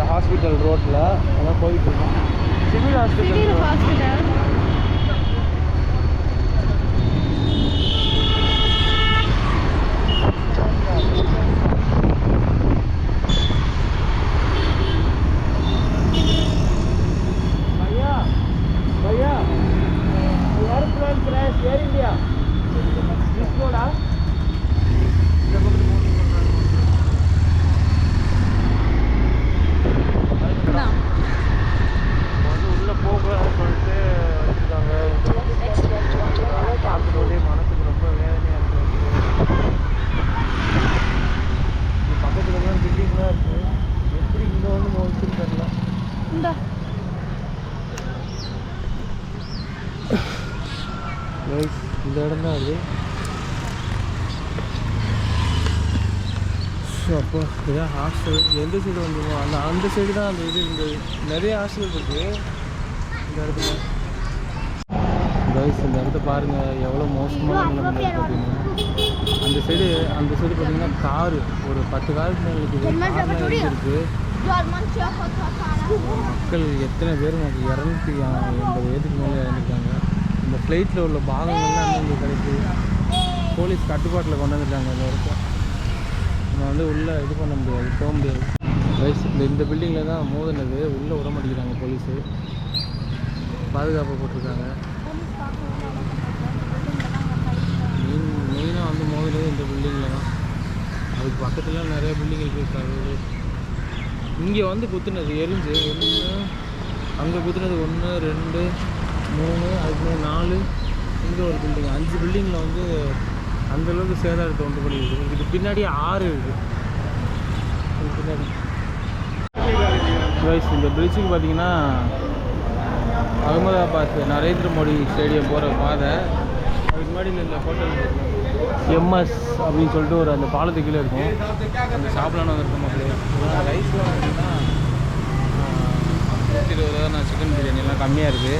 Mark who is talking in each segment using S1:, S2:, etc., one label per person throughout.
S1: Hospital hospital ரோட்டில் அதான் போயிட்டு இருக்கோம் சிவில்
S2: சிவில்
S1: ஹாஸ்பிட்டல்
S2: ஹாஸ்பிட்டல்
S1: भैया
S2: தான்
S1: வந்து உள்ள போகலாம்னு சொல்லிட்டு வச்சுருக்காங்க. பார்க்கும்போதே மனசுக்கு ரொம்ப வேதனையாக இருக்கு. இது பக்கத்துல தான் பில்டிங்லாம் இருக்கு. எப்படி இங்கே வந்து மோதிச்சுன்னு தெரியல
S2: இந்த.
S1: Guys, இந்த இடம் தான் அது ஸோ அப்போ இதான் ஹாஸ்டல் எந்த சைடு வந்துருமோ அந்த அந்த சைடு தான் அந்த இது இருந்தது. நிறைய ஹாஸ்டல் இருக்குது இந்த இடத்துல. கைஸ் இந்த இடத்த பாருங்கள் எவ்வளோ மோசமான இருக்கு அப்படின்னு. அந்த சைடு அந்த சைடு பார்த்தீங்கன்னா காரு. ஒரு பத்து காருக்கு மேலே இருக்குது இருக்குது மக்கள் எத்தனை பேர் நமக்கு இரநூத்தி எண்பது பேருக்கு மேலே இறந்துருக்காங்க. இந்த ஃப்ளைட்டில் உள்ள பாகங்கள்லாம் இங்கே கிடைக்குது போலீஸ் கட்டுப்பாட்டில் கொண்டு வந்துருக்காங்க இந்த வரைக்கும் நம்ம வந்து உள்ளே இது பண்ண முடியாது போக முடியாது. வயசு இந்த இந்த பில்டிங்கில் தான் மோதினது. உள்ளே விட மாட்டேங்கிறாங்க போலீஸு பாதுகாப்பு போட்டிருக்காங்க. மெயின் மெயினாக வந்து மோதினது இந்த பில்டிங்கில் தான். அதுக்கு பக்கத்தில் நிறைய பில்டிங் இருக்குது இங்கே வந்து குத்துனது எரிஞ்சு ஒன்று அங்கே குத்துனது ஒன்று ரெண்டு மூணு அதுக்கு நாலு இங்கே ஒரு பில்டிங் அஞ்சு பில்டிங்கில் வந்து அந்தளவுக்கு சேதாரத்தை உண்டு இருக்குது இதுக்கு பின்னாடி ஆறு இருக்குது பின்னாடி. இந்த பிரிட்ஜுக்கு பார்த்தீங்கன்னா அகமதாபாத் நரேந்திர மோடி ஸ்டேடியம் போகிற பாதை. அதுக்கு முன்னாடி இந்த ஹோட்டல் எம்எஸ் அப்படின்னு சொல்லிட்டு ஒரு அந்த பாலத்து கீழே இருக்கும். அந்த சாப்பிடலான்னு வந்திருக்கோம் மக்களே ரைஸ்லாம் பார்த்தீங்கன்னா நூற்றி இருபது ரூபா நான் சிக்கன் பிரியாணிலாம் கம்மியாக இருக்குது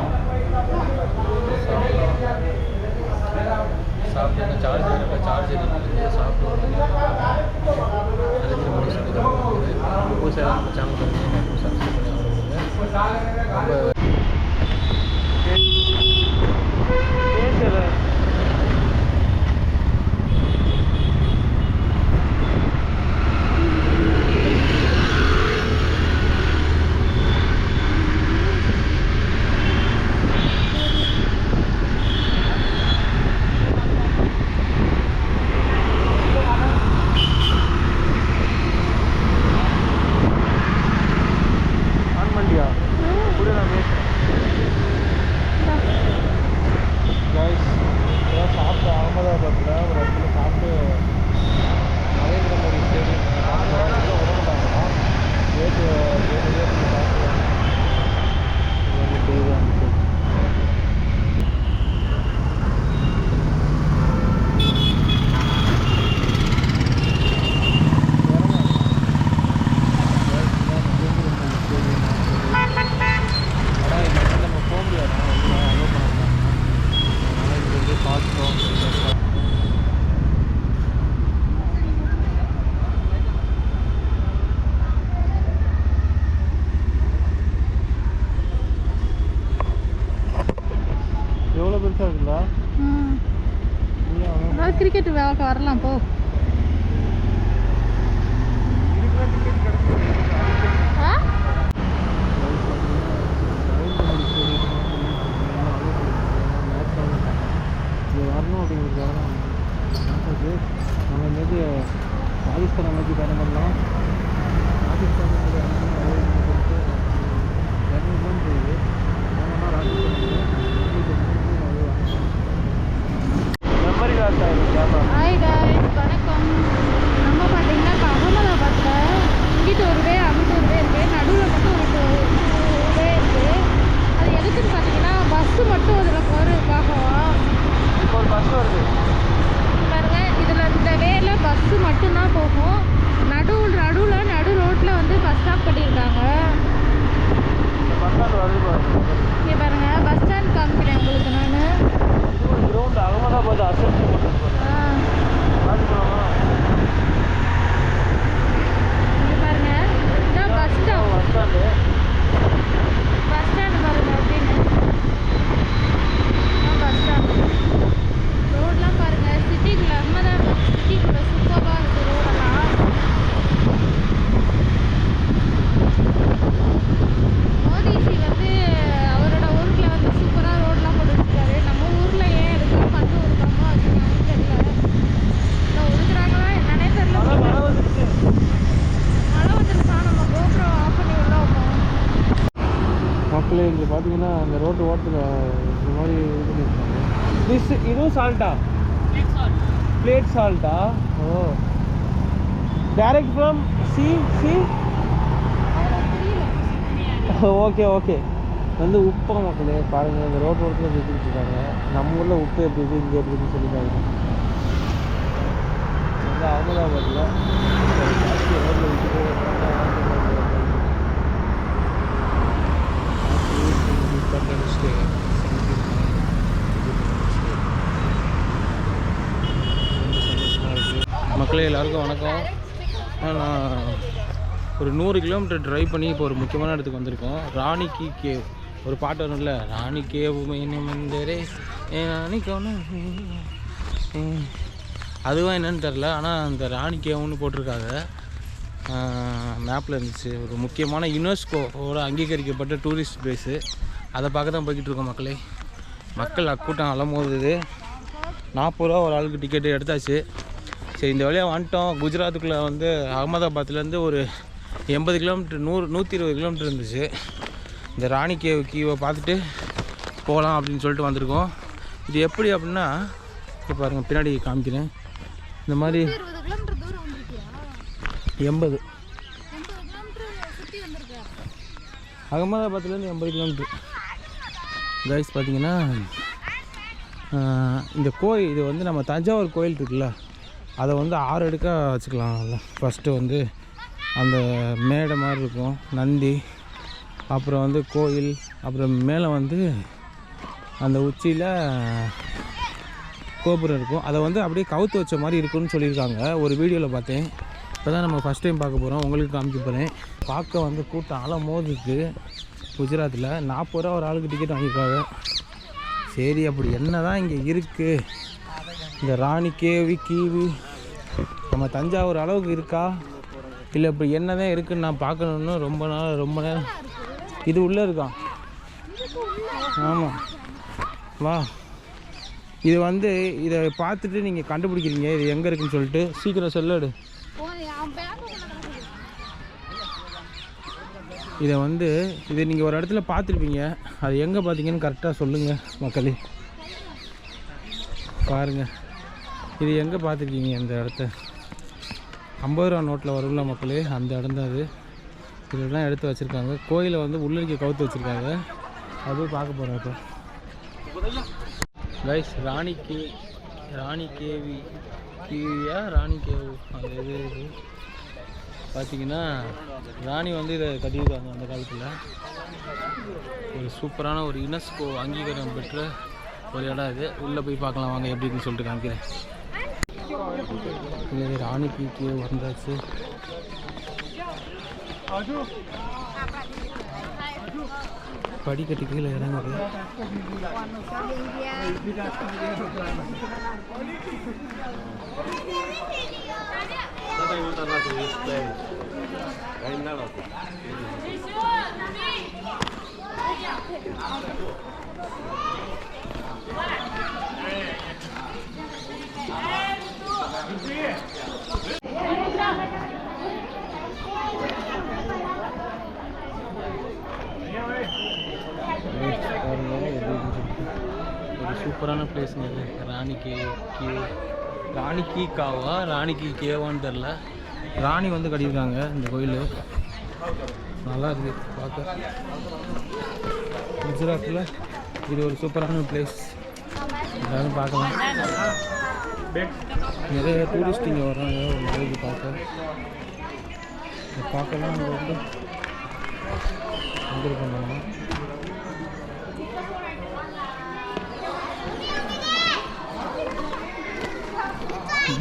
S1: ஐஷா ஐ- பிரியாணி வாங்கிக்கலாம் சாப்பிட்டு சார்ஜர் இல்லை சார்ஜர் இல்லை சாப்பிட்டு நரேந்திர மோடி சொல்லி பூசை சேனல் பண்ணி சப்ஸ்கிரைப் பண்ணி ரொம்ப பேசல ஆன் பண்ணியா கூட நான் பேசுகிறேன் கைஸ் இதெல்லாம் சாப்பிட்டு அகமதாபாத்தில் ஒரு இடத்துல சாப்பிட்டு நரேந்திர மோடி ஸ்டேடியம் சாப்பிட்டு உள்ள விட மாட்டாங்களா ரேட்டு ரேட்டு ரேட்டு சாப்பிடுவாங்க இது வந்து தெளிவாக இருந்துச்சு ஆனால் இந்த இடத்துல நம்ம போக முடியாது அலோவ் பண்ண மாட்டாங்க அதனால் இது வந்து பார்த்தோம் எவ்வளோ பெருசாக இருக்குங்களா
S2: ம் அதாவது வேலைக்கு வரலாம் போ ஆ
S1: வரணும் அப்படிங்கிறதுக்காக தான் ஆசைக்கு நம்ம மீது பாகிஸ்தான் அமைச்சு பேன் பண்ணலாம் பாகிஸ்தான் மீது அமைச்சு சொல்லிட்டு இரநூறுலாம் போகுது போனோம்னா மெமரி லாஸ் ஆகிடும் கேமரா
S2: ஹாய் guys வணக்கம் நம்ம பார்த்தீங்கன்னா இப்போ அகமதாபாத்தில் இங்கிட்டு ஒரு வே அங்கிட்டு பஸ்ஸு மட்டும் அதில் போகிற பார்க்கலாம்
S1: இப்போ ஒரு பஸ் வருது
S2: பாருங்க இதில் இந்த வேல பஸ்ஸு மட்டும்தான் போகும் நடுவில் நடுவில் நடு ரோட்டில் வந்து பஸ் ஸ்டாப் கட்டியிருக்காங்க
S1: இந்த பஸ் ஸ்டாண்ட் வருது பாருங்க
S2: இங்கே பாருங்க பஸ் ஸ்டாண்ட் காமிக்கிறேன் உங்களுக்கு நான்
S1: இது ஒரு கிரவுண்ட் அகமதாபாத் அசம்பிளி பண்ணுறது பாருங்க
S2: இங்கே பாருங்க இதான் bus stop
S1: bus stand
S2: bus stand பாருங்க அப்படின்னு பஸ் ஸ்டாண்ட் ரோட்லாம் பாருங்க சிட்டிக்குள்ள அகமதாபாத் சிட்டிக்குள்ள சூப்பராக இருக்குது ரோடெல்லாம் மோடிஜி வந்து அவரோட ஊருக்குள்ள வந்து சூப்பராக ரோடெலாம் போட்டு வச்சிருக்காரு நம்ம ஊரில் ஏன் எதுக்கும் பந்து ஒதுக்காமோ வச்சுருக்காங்கன்னு தெரியல இல்லை ஒதுக்குறாங்களா என்னன்னே தெரியல
S1: மழை மழை வந்துருச்சு
S2: மழை வந்துருச்சா நம்ம கோபுரம் ஆஃப் பண்ணி உள்ள வைப்போம்
S1: மக்களே இங்கே பார்த்தீங்கன்னா அந்த ரோட்டு ஓரத்தில் இந்த மாதிரி இது பண்ணியிருக்காங்க திஸ் இதுவும் சால்ட்டா பிளேட் சால்ட்டா ஓ. Direct from sea sea okay okay வந்து உப்பு மக்களே பாருங்கள் இந்த ரோட் ஓரத்தில் விற்றுக்கிட்டு இருக்காங்க. நம்ம ஊரில் உப்பு எப்படி இருக்குது இங்கே எப்படி இருக்குன்னு சொல்லியிருக்காங்க வந்து அகமதாபாத்தில் ரோட்டில் விற்றுட்டு மக்களே எல்லாருக்கும் வணக்கம். நான் ஒரு நூறு கிலோமீட்டர் ட்ரைவ் பண்ணி இப்போ ஒரு முக்கியமான இடத்துக்கு வந்திருக்கோம். ராணிக்கு கேவ் ஒரு பாட்டு வரும்ல ராணி கேவ் மந்தரே ராணி அதுவும் என்னன்னு தெரில ஆனால் அந்த ராணி கேவுன்னு போட்டிருக்காங்க. மேப்பில் இருந்துச்சு. ஒரு முக்கியமான யுனெஸ்கோவோட அங்கீகரிக்கப்பட்ட டூரிஸ்ட் பிளேஸு அதை பார்க்க தான் போய்கிட்டு இருக்கோம் மக்களே. மக்கள் அக்கூட்டம் அலமோதுது நாற்பது ரூபா ஒரு ஆளுக்கு டிக்கெட்டு எடுத்தாச்சு. சரி இந்த வழியாக வந்துட்டோம். குஜராத்துக்குள்ளே வந்து அகமதாபாத்லேருந்து ஒரு எண்பது கிலோமீட்டர் நூறு நூற்றி இருபது கிலோமீட்டர் இருந்துச்சு. இந்த ராணி கேவ் கீவை பார்த்துட்டு போகலாம் அப்படின்னு சொல்லிட்டு வந்திருக்கோம். இது எப்படி அப்படின்னா இப்போ பாருங்கள் பின்னாடி காமிக்கிறேன். இந்த மாதிரி எண்பது. அகமதாபாத்லேருந்து எண்பது கிலோமீட்டர். கைஸ் பார்த்தீங்கன்னா இந்த கோயில் இது வந்து நம்ம தஞ்சாவூர் கோயில் இருக்குல்ல? அதை வந்து ஆறு அடுக்காக வச்சுக்கலாம். ஃபஸ்ட்டு வந்து அந்த மேடை மாதிரி இருக்கும். நந்தி அப்புறம் வந்து கோயில் அப்புறம் மேலே வந்து அந்த உச்சியில் கோபுரம் இருக்கும். அதை வந்து அப்படியே கவுத்து வச்ச மாதிரி இருக்குன்னு சொல்லியிருக்காங்க. ஒரு வீடியோவில் பார்த்தேன். இப்போ தான் நம்ம ஃபஸ்ட் டைம் பார்க்க போகிறோம் உங்களுக்கு காமிக்க போகிறேன் பார்க்க வந்து கூட்டம் அலை மோதுக்கு குஜராத்தில் நாற்பது ரூபா ஒரு ஆளுக்கு டிக்கெட் வாங்கியிருக்காங்க. சரி அப்படி என்ன தான் இங்கே இருக்குது இந்த ராணி கேவி கீவி நம்ம தஞ்சாவூர் அளவுக்கு இருக்கா? இல்லை இப்படி என்ன தான் இருக்குன்னு நான் பார்க்கணுன்னு ரொம்ப நாள் ரொம்ப நேரம் இது உள்ளே இருக்கான் ஆமாம் வா. இது வந்து இதை பார்த்துட்டு நீங்கள் கண்டுபிடிக்கிறீங்க. இது எங்கே இருக்குன்னு சொல்லிட்டு. சீக்கிரம் சொல்லடு. இதை வந்து இதை நீங்கள் ஒரு இடத்துல பார்த்துருப்பீங்க. அது எங்கே பார்த்தீங்கன்னு கரெக்டாக சொல்லுங்கள் மக்களே. பாருங்கள் இது எங்கே பார்த்துருக்கீங்க இந்த இடத்த? ஐம்பது ரூபா நோட்டில் வரும்ல மக்களே அந்த இடம் தான் அது. இதெல்லாம் எடுத்து வச்சுருக்காங்க. கோயிலை வந்து உள்ளிருக்க கவுத்து வச்சுருக்காங்க. அது பார்க்க போகிறோம் இப்போ. கைஸ் ராணி கே ராணி கேவி கேவியா ராணி கேவு? அந்த இது இது. பார்த்தீங்கன்னா ராணி வந்து இதை கட்டியிருக்காங்க அந்த காலத்தில். ஒரு சூப்பரான ஒரு யுனெஸ்கோ அங்கீகாரம் பெற்ற ஒரு இடம் இது உள்ளே போய் பார்க்கலாம் வாங்க எப்படின்னு சொல்லிட்டு காமிக்கிறேன். இது ராணிக்கு கீழே வந்தாச்சு படிக்கட்டு கீழே இறங்குது பாருங்க எப்படி இருக்குன்னு சொல்லிட்டு. ஒரு சூப்பரான ராணி கே கே ராணி கீ காவா ராணி கீ கேவான்னு தெரில ராணி வந்து கட்டியிருக்காங்க இந்த கோயில். நல்லா இருக்குது பார்க்க. குஜராத்தில் இது ஒரு சூப்பரான பிளேஸ் எல்லாரும் பார்க்கலாம். நிறைய டூரிஸ்ட் இங்கே வர்றாங்க ஒரு நாளைக்கு பார்க்க பார்க்கலாம் இங்க வந்து.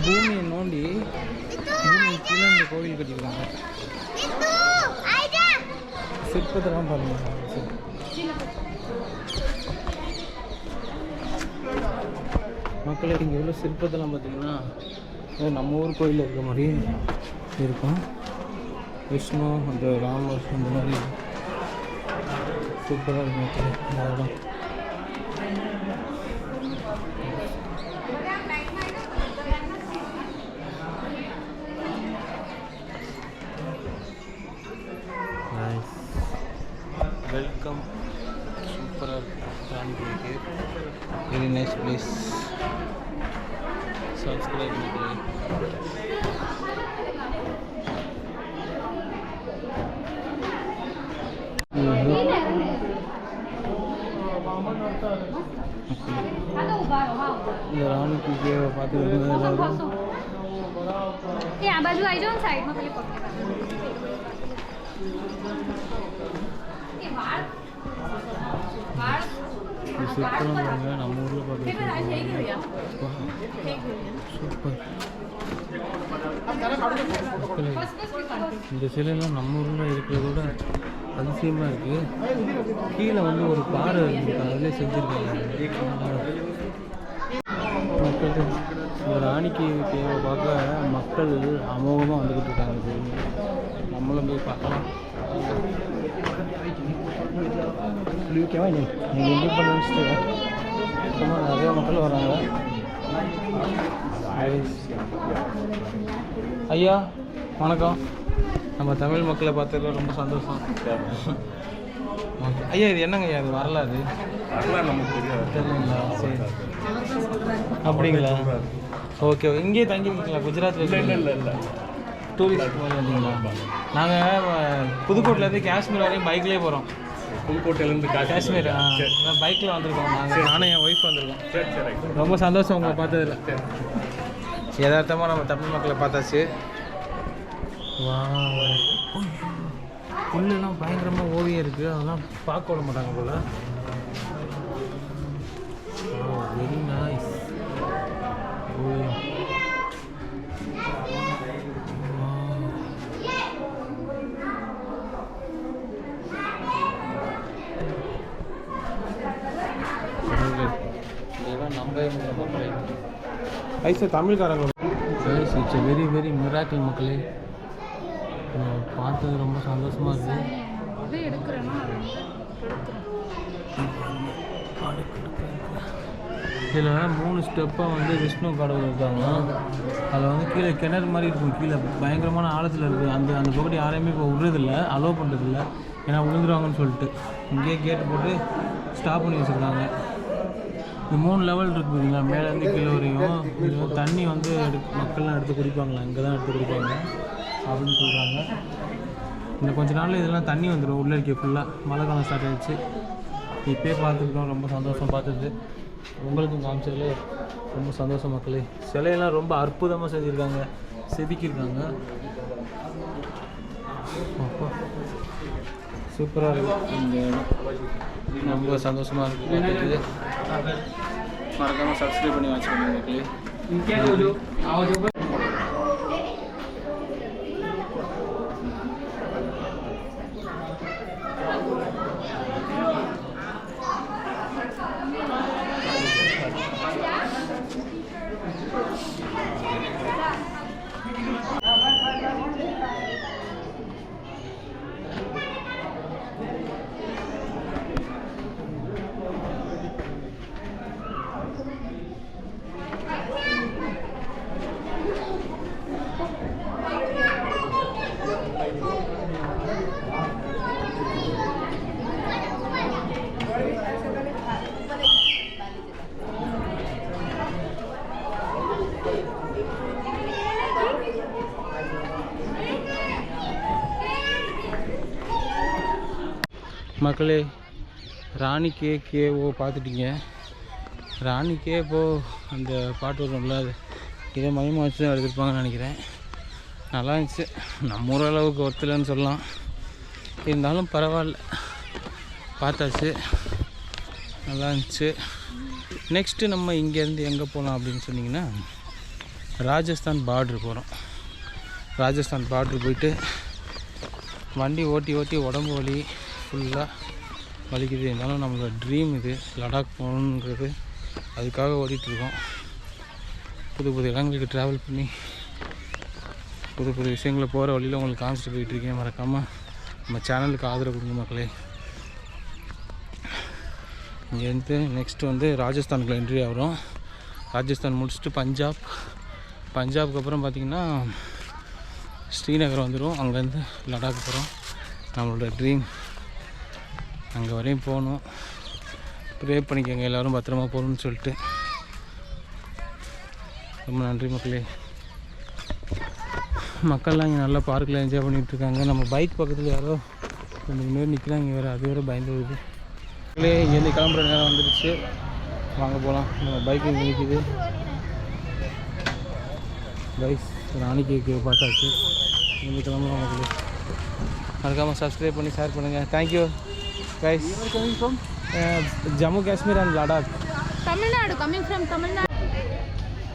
S1: பூமியை நோண்டி பூமி கீழே இந்த கோவில் கட்டியிருக்காங்க. சிற்பத்தெல்லாம் பாருங்க. மக்களே இங்கே உள்ள சிற்பத்தெல்லாம் பார்த்தீங்கன்னா நம்ம ஊர் கோயிலில் இருக்க மாதிரி இருக்கும். விஷ்ணு அந்த ராமர் அந்த மாதிரி சூப்பராக இருக்கும் இந்த இடம் here. Very nice place. Subscribe nih, કીજે પાછું
S2: એ
S1: சிற்பம் பாருங்க நம்ம ஊரில் பார்த்து சூப்பர். இந்த சிலையெல்லாம் நம்ம ஊரில் இருக்கிறத விட அதிசயமாக இருக்குது கீழே வந்து ஒரு பாறை இருக்கு. அதிலே செஞ்சுருக்காங்க. இந்த ராணிக்கு தேவை பார்க்க மக்கள் அமோகமாக வந்துக்கிட்டு இருக்காங்க. நம்மளும் போய் பார்க்கலாம். சொல்லியிருக்கேன் நீங்கள் இண்டிபெண்டன்ஸ் டே சும்மா நிறைய மக்கள் வராங்க. ஐயா வணக்கம். நம்ம தமிழ் மக்களை பார்த்ததுல ரொம்ப சந்தோஷம். ஓகே. ஐயா இது என்னங்க ஐயா? இது வரலாறு.
S3: நமக்கு தெரியாது.
S1: தெரியலங்களா? சரி. அப்படிங்களா? ஓகே இங்கேயே தங்கிருக்கீங்களா குஜராத்தில்
S3: இல்லை இல்லை இல்லை
S1: டூரிஸ்ட் போய் வந்தீங்களா நாங்கள் புதுக்கோட்டையிலேருந்து காஷ்மீர் வரையும் பைக்லேயே போகிறோம்
S3: புதுக்கோட்டையிலேருந்து
S1: காஷ்மீர். பைக்கில் வந்திருக்கோம் நாங்கள் நானும் என் ஒய்ஃப் வந்திருக்கோம்.
S3: சரி சரி
S1: ரொம்ப சந்தோஷம் உங்களை பார்த்ததுல. யதார்த்தமாக நம்ம தமிழ் மக்களை பார்த்தாச்சு. வா புல்லெல்லாம் பயங்கரமாக ஓவியம் இருக்குது அதெல்லாம் பார்க்க விட மாட்டாங்க போல. வெரி நைஸ் ஓவியம் ஐசே தமிழ்காரங்க. இட்ஸ் வெரி வெரி மிராக்கிள் மக்களே. பார்த்தது ரொம்ப சந்தோஷமாக இருக்குது இதில் மூணு ஸ்டெப்பாக வந்து விஷ்ணு கடவுள் இருக்காங்க. அதில் வந்து கீழே கிணறு மாதிரி இருக்கும். கீழே பயங்கரமான ஆழத்தில் இருக்குது அந்த அந்த பகுதி யாரையுமே இப்போ விடுறதில்ல அலோவ் பண்ணுறதில்ல ஏன்னா விழுந்துருவாங்கன்னு சொல்லிட்டு. இங்கேயே கேட்டு போட்டு ஸ்டாப் பண்ணி வச்சுருக்காங்க. இந்த மூணு லெவல் இருக்கு பார்த்தீங்களா மேலேருந்து கீழே வரையும். இது தண்ணி வந்து எடு மக்கள்லாம் எடுத்து குடிப்பாங்களா இங்கே தான் எடுத்து குடிப்பாங்க. அப்படின்னு சொல்கிறாங்க இன்னும் கொஞ்ச நாளில் இதெல்லாம் தண்ணி வந்துடும் உள்ளே இருக்க ஃபுல்லாக மழை காலம் ஸ்டார்ட் ஆகிடுச்சு இப்போயே பார்த்துக்கிட்டோம். ரொம்ப சந்தோஷம் பார்த்தது. உங்களுக்கும் காமிச்சதுல ரொம்ப சந்தோஷம் மக்களே. சிலையெல்லாம் ரொம்ப அற்புதமாக செஞ்சுருக்காங்க. செதுக்கியிருக்காங்க அப்பா சூப்பராக இருக்கும் இந்த இடம் ரொம்ப சந்தோஷமாக இருக்கு. மறக்காமல் சப்ஸ்கிரைப் பண்ணி வச்சுக்கோங்க மக்களே. மக்களே ராணி கே கேஓ பார்த்துட்டீங்க. ராணி போ அந்த பாட்டு வரும்ல அது இதை மையமாக வச்சு தான் எடுத்திருப்பாங்கன்னு நினைக்கிறேன். நல்லா இருந்துச்சு. நம்ம ஊர் அளவுக்கு ஒருத்தலன்னு சொல்லலாம். இருந்தாலும் பரவாயில்ல. பார்த்தாச்சு. நல்லா இருந்துச்சு. நெக்ஸ்ட்டு நம்ம இங்கேருந்து எங்கே போகலாம் அப்படின்னு சொன்னிங்கன்னா ராஜஸ்தான் பார்ட்ரு போகிறோம் ராஜஸ்தான் பார்ட்ரு போயிட்டு வண்டி ஓட்டி ஓட்டி உடம்பு வலி ஃபுல்லாக வலிக்குது. இருந்தாலும் நம்மளோட ட்ரீம் இது லடாக் போகணுன்றது அதுக்காக ஓடிட்டுருக்கோம். புது புது இடங்களுக்கு ட்ராவல் பண்ணி புது புது விஷயங்களை போகிற வழியில் உங்களுக்கு காமிச்சிட்டு போயிட்டுருக்கேன் மறக்காமல் நம்ம சேனலுக்கு ஆதரவு கொடுங்க மக்களே. இங்கேருந்து நெக்ஸ்ட் வந்து ராஜஸ்தானுக்குள்ள என்ட்ரி ஆகிறோம். ராஜஸ்தான் முடிச்சுட்டு பஞ்சாப். பஞ்சாப்க்கு அப்புறம் பார்த்திங்கன்னா ஸ்ரீநகர் வந்துடும் அங்கேருந்து லடாக் போகிறோம் நம்மளோட ட்ரீம் அங்கே வரையும் போகணும். ப்ரே பண்ணிக்கோங்க எல்லோரும் பத்திரமா போகணும்னு சொல்லிட்டு. ரொம்ப நன்றி மக்களே. மக்கள்லாம் இங்கே நல்லா பார்க்கில் என்ஜாய் பண்ணிகிட்ருக்காங்க நம்ம பைக் பக்கத்தில் யாரோ கொஞ்சம் பேர் நிற்கிறாங்க வேறு அது வேறு பயந்து வருது. மக்களே இங்கேருந்து கிளம்புற நேரம் வந்துடுச்சு வாங்க போகலாம் நம்ம பைக் இங்கே நிற்கிது பைக் ராணிக்கு பார்த்தாச்சு. இங்கே கிளம்புறோம் மக்களே. மறக்காமல் சப்ஸ்கிரைப் பண்ணி ஷேர் பண்ணுங்கள் thank you guys Jammu Kashmir and
S2: Ladakh Tamil Nadu coming from Tamil Nadu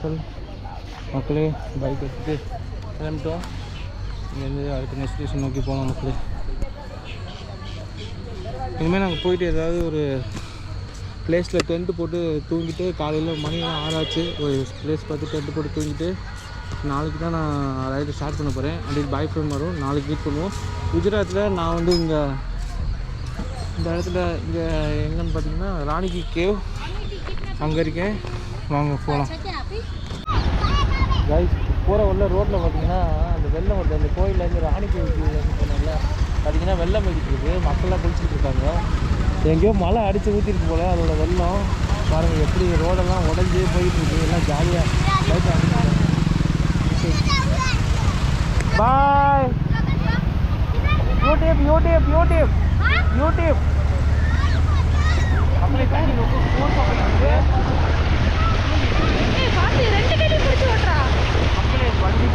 S1: சொல் மக்களே பைக் எடுத்துட்டு கிளம்பிட்டோம். இங்கேருந்து அடுத்த டெஸ்டினேஷன் நோக்கி போகலாம் மக்களே. இனிமேல் நாங்கள் போயிட்டு ஏதாவது ஒரு பிளேஸில் டென்ட்டு போட்டு தூங்கிட்டு காலையில் மணி ஆறாச்சு. ஒரு பிளேஸ் பார்த்து டென்ட்டு போட்டு தூங்கிட்டு நாளைக்கு தான் நான் ரைடு ஸ்டார்ட் பண்ண போகிறேன் அப்படி பாய் ஃப்ரெண்ட் வரும் நாளைக்கு மீட் பண்ணுவோம். குஜராத்தில் நான் வந்து இங்கே இந்த இடத்துல இங்கே எங்கன்னு பார்த்தீங்கன்னா ராணிக்கு கேவ். அங்கே இருக்கேன். வாங்க போகலாம் கைஸ் போகிற உள்ள ரோட்டில் பார்த்தீங்கன்னா அந்த வெள்ளம் வருது அந்த கோயிலேருந்து ராணி கோயிலுக்கு போனால பார்த்தீங்கன்னா வெள்ளம் போயிட்டு இருக்குது மக்கள்லாம் குளிச்சுட்டு இருக்காங்க. எங்கேயோ மழை அடித்து ஊற்றிருக்கு போல அதோட வெள்ளம். பாருங்கள் எப்படி ரோடெல்லாம் உடஞ்சி போயிட்டு இருக்கு. எல்லாம் ஜாலியாக light boy YouTube YouTube YouTube YouTube அப்படியே தண்ணி ரொம்ப ஃபோன் பண்ணுறது
S2: ரெண்டு கட்டி பிடிச்சி ஓட்டுறா.
S1: மக்களே வண்டி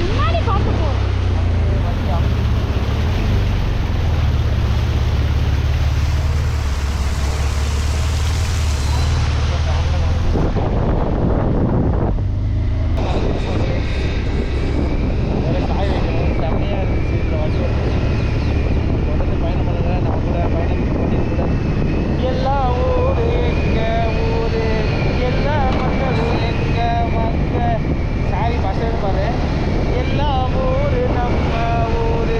S2: முன்னாடி பார்த்து போ
S1: வேற காய வைக்கணும் செம்மையாக இருந்துச்சு இதில் வண்டி ஓட்டுறது தொடர்ந்து பயணம் பண்ணுங்க நம்ம கூட பயணம் பண்ணி கூட எல்லா ஊர் எங்க ஊர் எல்லா மக்களும் எங்க மக்க சாரி பஸ் எடுப்பாரு எல்லா ஊர் நம்ம ஊர்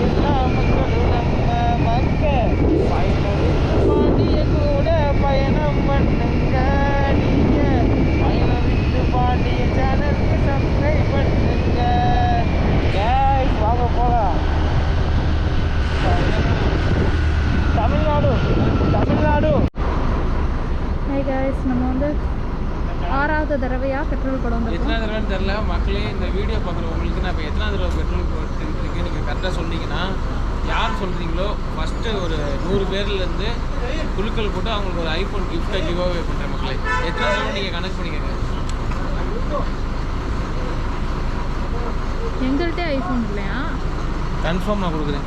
S1: எல்லா மக்களும் நம்ம மக்க பயணம் பாண்டிய கூட பயணம் பண்ணுங்க நீங்க பயணம் விட்டு பாண்டிய சேனலுக்கு சப்ஸ்கிரைப் பண்ணுங்க guys வாங்க போகலாம் தமிழ்நாடு தமிழ்நாடு
S2: ஹை கைஸ் நம்ம வந்து ஆறாவது தடவையா பெட்ரோல் போட வந்திருக்கோம்
S1: எத்தனை தடவைன்னு தெரில மக்களே இந்த வீடியோ பார்க்குற உங்களுக்கு நான் இப்போ எத்தனை தடவை பெட்ரோல் போட்டுருக்கு நீங்கள் கரெக்டாக சொன்னீங்கன்னா யார் சொல்கிறீங்களோ ஃபஸ்ட்டு ஒரு நூறு பேர்லேருந்து குழுக்கள் போட்டு அவங்களுக்கு ஒரு ஐஃபோன் கிஃப்ட்டை கிவ் அவே பண்ணுறேன் மக்களே. எத்தனை தடவை நீங்கள் கனெக்ட் பண்ணிக்கோங்க.
S2: எங்கள்கிட்ட ஐஃபோன் இல்லையா?
S1: கன்ஃபார்ம் நான் கொடுக்குறேன்.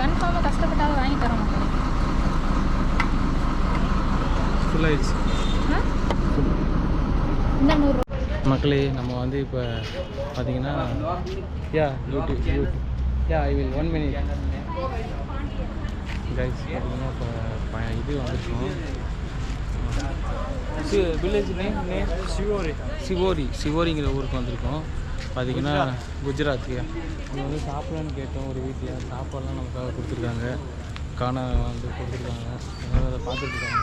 S2: கன்ஃபார்மாக கஷ்டப்பட்டாலும் வாங்கி தரோம் மக்களே.
S1: ஃபுல் ஆயிடுச்சு
S2: ஆ? இந்த நூறு
S1: மக்களே நம்ம வந்து இப்போ பார்த்தீங்கன்னா yeah YouTube YouTube yeah I will one minute guys பார்த்தீங்கன்னா இப்போ இது வந்திருக்கோம். Village name name Sivori Sivori சிவோரிங்கிற ஊருக்கு வந்திருக்கோம். பார்த்தீங்கன்னா குஜராத்தியா இங்கே வந்து சாப்பிடலான்னு கேட்டோம் ஒரு வீட்டில் சாப்பாடுலாம் நமக்காக கொடுத்துருக்காங்க. காண வந்து கொடுத்துருக்காங்க. அதனால அதை பார்த்துருக்காங்க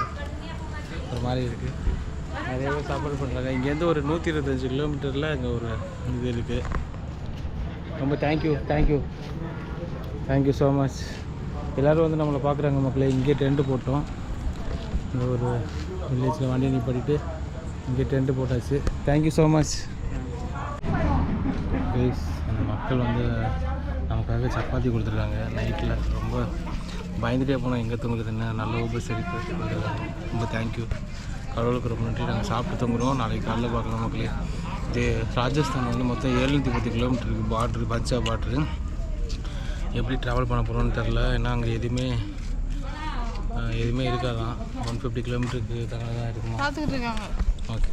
S1: ஒரு மாதிரி இருக்குது நிறைய பேர் சாப்பாடு பண்ணுறாங்க. இங்கேருந்து ஒரு நூற்றி இருபத்தஞ்சி கிலோமீட்டரில் இங்கே ஒரு இது இருக்குது ரொம்ப thank you thank you thank you so much எல்லோரும் வந்து நம்மளை பார்க்குறாங்க மக்களே. இங்கே டென்ட்டு போட்டோம். இந்த ஒரு வில்லேஜில் வண்டி நிப்பாட்டிட்டு இங்கே டென்ட்டு போட்டாச்சு. தேங்க்யூ ஸோ மச் ப்ளீஸ் அந்த மக்கள் வந்து நமக்காக சப்பாத்தி கொடுத்துருக்காங்க. நைட்டில் ரொம்ப பயந்துகிட்டே போனோம். எங்கே தூங்குறது என்ன? நல்ல உபசரிப்பு கொடுத்துருக்காங்க ரொம்ப தேங்க்யூ கடவுளுக்கு ரொம்ப நன்றி. நாங்கள் சாப்பிட்டு தூங்குறோம். நாளைக்கு காலைல பார்க்கலாம் மக்களே. இது ராஜஸ்தான் வந்து மொத்தம் ஏழ்நூற்றி பத்து கிலோமீட்டருக்கு பார்ட்ரு பச்சா பார்ட்ரு எப்படி ட்ராவல் பண்ண போகிறோன்னு தெரில ஏன்னா அங்கே எதுவுமே எதுவுமே இருக்காதான். ஒன் ஃபிஃப்டி கிலோமீட்டருக்கு தகவல் தான் இருக்குமா? ஓகே